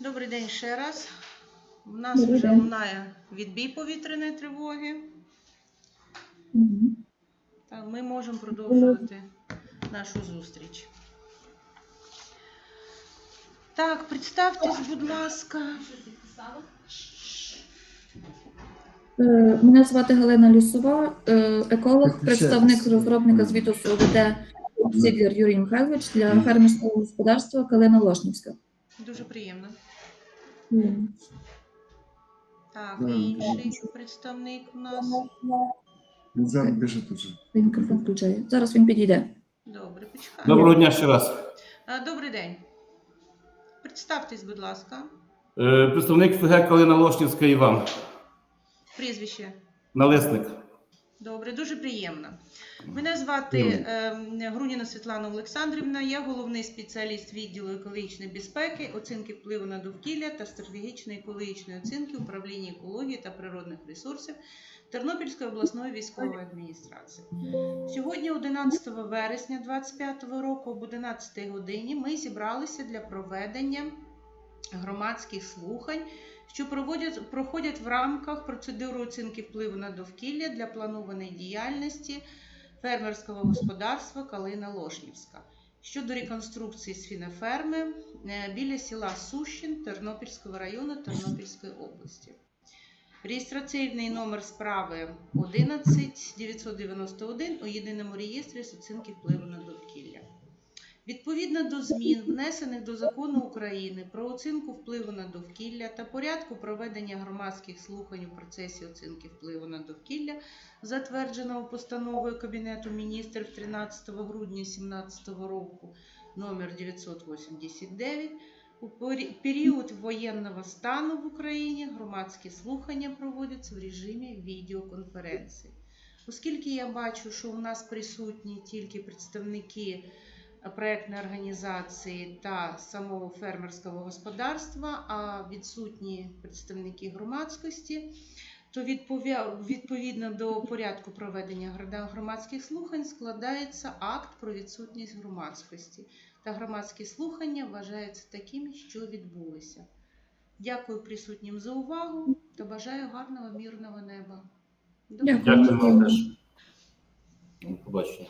Добрий день ще раз. У нас Добрий вже день. лунає відбій повітряної тривоги. Мгм. Та ми можемо продовжувати нашу зустріч. Так, представтесь, будь ласка. Е, Мене звати Галина Лісова, е, еколог, представник розробника звіту СОВД Сідлер Юрій Михайлович для фермерського господарства Калина Лошнівська. Дуже приємно. Так, Да, інший представник у нас. Він зараз біжить уже. Він мікрофон включає. Зараз він підійде. Добре, почекаємо. Доброго дня ще раз. А, Добрий день. Представтесь, будь ласка. Е, Представник ФГ Калина Лошнівська Іван. Прізвище. Налесник. Добре, дуже приємно. Мене звати е, Груніна Світлана Олександрівна. Я головний спеціаліст відділу екологічної безпеки, оцінки впливу на довкілля та стратегічної екологічної оцінки управління екології та природних ресурсів Тернопільської обласної військової адміністрації. Сьогодні, 11 вересня 2025 року, об 11 годині, ми зібралися для проведення громадських слухань що проводять, проходять в рамках процедури оцінки впливу на довкілля для планованої діяльності фермерського господарства Калина Лошнівська щодо реконструкції свіноферми е, біля села Сущин Тернопільського району Тернопільської області. Реєстраційний номер справи 11 991 у єдиному реєстрі з оцінки впливу на довкілля. Відповідно до змін, внесених до закону України про оцінку впливу на довкілля та порядку проведення громадських слухань у процесі оцінки впливу на довкілля, затвердженого постановою Кабінету міністрів 13 грудня 2017 року номер 989, у пері- період воєнного стану в Україні громадські слухання проводяться в режимі відеоконференції. Оскільки я бачу, що у нас присутні тільки представники проектної організації та самого фермерського господарства, а відсутні представники громадськості, то відповідно до порядку проведення громадських слухань складається акт про відсутність громадськості. Та громадські слухання вважаються такими, що відбулися. Дякую присутнім за увагу та бажаю гарного мирного неба. До Дякую. Дякую. До побачення.